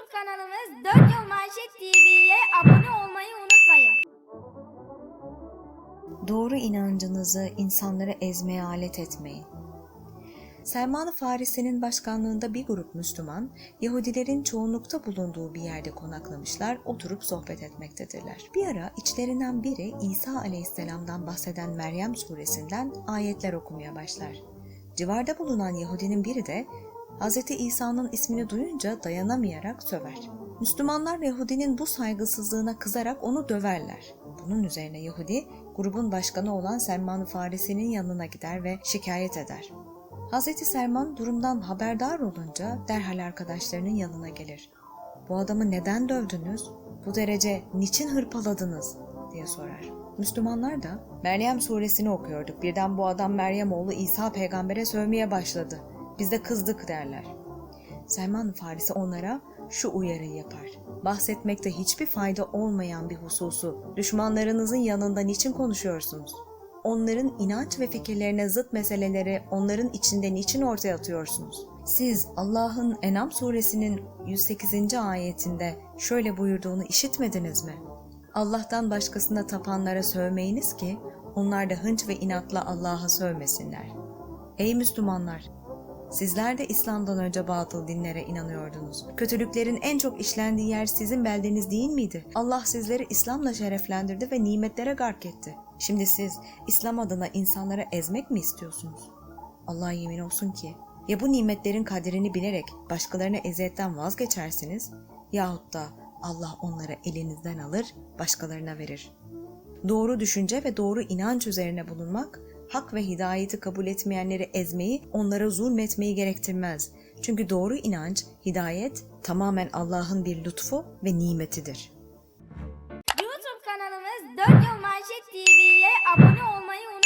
YouTube kanalımız 4 Yıl Manşet TV'ye abone olmayı unutmayın. Doğru inancınızı insanları ezmeye alet etmeyin. Selman-ı Farisi'nin başkanlığında bir grup Müslüman, Yahudilerin çoğunlukta bulunduğu bir yerde konaklamışlar, oturup sohbet etmektedirler. Bir ara içlerinden biri İsa aleyhisselamdan bahseden Meryem suresinden ayetler okumaya başlar. Civarda bulunan Yahudinin biri de Hz. İsa'nın ismini duyunca dayanamayarak söver. Müslümanlar Yahudinin bu saygısızlığına kızarak onu döverler. Bunun üzerine Yahudi, grubun başkanı olan Selman-ı Farisi'nin yanına gider ve şikayet eder. Hz. Selman durumdan haberdar olunca derhal arkadaşlarının yanına gelir. Bu adamı neden dövdünüz? Bu derece niçin hırpaladınız? diye sorar. Müslümanlar da Meryem suresini okuyorduk. Birden bu adam Meryem oğlu İsa peygambere sövmeye başladı. Biz de kızdık derler. Selman Farisi onlara şu uyarıyı yapar. Bahsetmekte hiçbir fayda olmayan bir hususu düşmanlarınızın yanında niçin konuşuyorsunuz? Onların inanç ve fikirlerine zıt meseleleri onların içinde niçin ortaya atıyorsunuz? Siz Allah'ın Enam suresinin 108. ayetinde şöyle buyurduğunu işitmediniz mi? Allah'tan başkasına tapanlara sövmeyiniz ki onlar da hınç ve inatla Allah'a sövmesinler. Ey Müslümanlar! Sizler de İslam'dan önce batıl dinlere inanıyordunuz. Kötülüklerin en çok işlendiği yer sizin beldeniz değil miydi? Allah sizleri İslam'la şereflendirdi ve nimetlere gark etti. Şimdi siz İslam adına insanlara ezmek mi istiyorsunuz? Allah'a yemin olsun ki ya bu nimetlerin kaderini bilerek başkalarına eziyetten vazgeçersiniz yahut da Allah onları elinizden alır, başkalarına verir. Doğru düşünce ve doğru inanç üzerine bulunmak, hak ve hidayeti kabul etmeyenleri ezmeyi, onlara zulmetmeyi gerektirmez. Çünkü doğru inanç, hidayet tamamen Allah'ın bir lütfu ve nimetidir. YouTube kanalımız 4 Yol Manşet TV'ye abone olmayı unutmayın.